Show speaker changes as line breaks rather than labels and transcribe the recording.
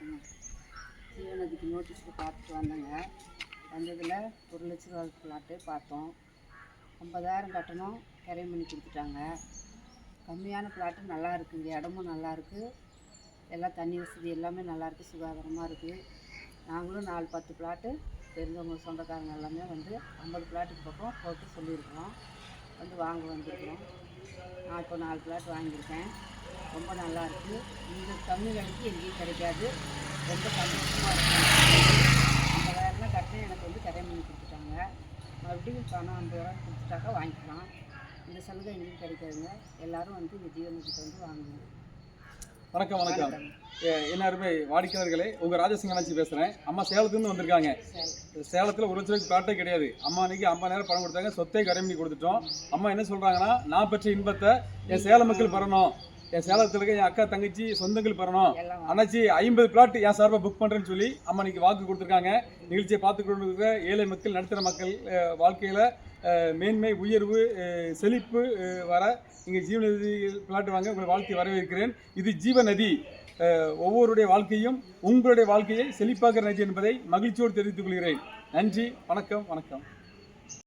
வணக்கங்க ஜீவநதிக்கு நோட்டீஸில் பார்த்துட்டு வந்தேங்க. வந்ததில் ஒரு லட்ச ரூபா பிளாட்டு பார்த்தோம். ஐம்பதாயிரம் கட்டணம் கிரையம் பண்ணி கொடுத்துட்டாங்க. கம்மியான பிளாட்டு நல்லா இருக்குங்க. இடமும் நல்லா இருக்குது எல்லாம் தண்ணி வசதி எல்லாமே நல்லாயிருக்கு சுகாதாரமாக இருக்குது நாங்களும் நாலு பத்து பிளாட்டு தெரிஞ்சவங்க சொந்தக்காரங்க எல்லாமே வந்து ஐம்பது பிளாட்டுக்கு பக்கம் போட்டு சொல்லியிருக்கிறோம். வந்து வாங்க வந்திருக்கிறோம். நான் இப்போ நாலு பிளாட் வாங்கியிருக்கேன். ரொம்ப நல்லா இருக்கு இந்த விலைக்கு எங்கேயும் கிடைக்காது. ரொம்ப சந்தோஷமாக இருக்கு. ஐம்பதாயிரம்லாம் கட்டினேன் எனக்கு வந்து கரையம் பண்ணி கொடுத்துட்டாங்க. மறுபடியும் பணம் ஐம்பது ரூபா கொடுத்துட்டாக்கா வாங்கிக்கலாம். இந்த சலுகை எங்கேயும் கிடைக்காதுங்க. எல்லாரும் வந்து இந்த ஜீவனத்துக்கு வந்து வாங்குங்க
வணக்கம் வணக்கம்.
வணக்கம்.
எ- என்ன அருமை வாடிக்கையாளர்களே உங்கள் ராஜசிங்கனாச்சி பேசுகிறேன் அம்மா சேலத்துலேருந்து வந்திருக்காங்க. சேலத்தில் ஒரு லட்ச ரூபாய்க்கு பிளாட்டே கிடையாது. அம்மா அன்னைக்கு ஐம்பதாயிரம் பணம் கொடுத்தாங்க. சொத்தை பண்ணி கொடுத்துட்டோம். அம்மா என்ன சொல்கிறாங்கன்னா நான் பெற்ற இன்பத்தை என் சேலம் மக்கள் பெறணும். என் சேலத்தில் இருக்க என் அக்கா தங்கச்சி சொந்தங்கள் பெறணும். அண்ணாச்சி ஐம்பது பிளாட் என் சார்பாக புக் பண்ணுறேன்னு சொல்லி அம்மா இன்னைக்கு வாக்கு கொடுத்துருக்காங்க. நிகழ்ச்சியை பார்த்து கொண்டு இருக்கிற ஏழை மக்கள் நடுத்தர மக்கள் வாழ்க்கையில் மேன்மை உயர்வு செழிப்பு வர இங்கே ஜீவநதி பிளாட் வாங்க உங்களை வாழ்த்தி வரவேற்கிறேன். இது ஜீவநதி ஒவ்வொருடைய வாழ்க்கையும் உங்களுடைய வாழ்க்கையை செழிப்பாக்குற நதி என்பதை மகிழ்ச்சியோடு தெரிவித்துக் கொள்கிறேன். நன்றி வணக்கம் வணக்கம்.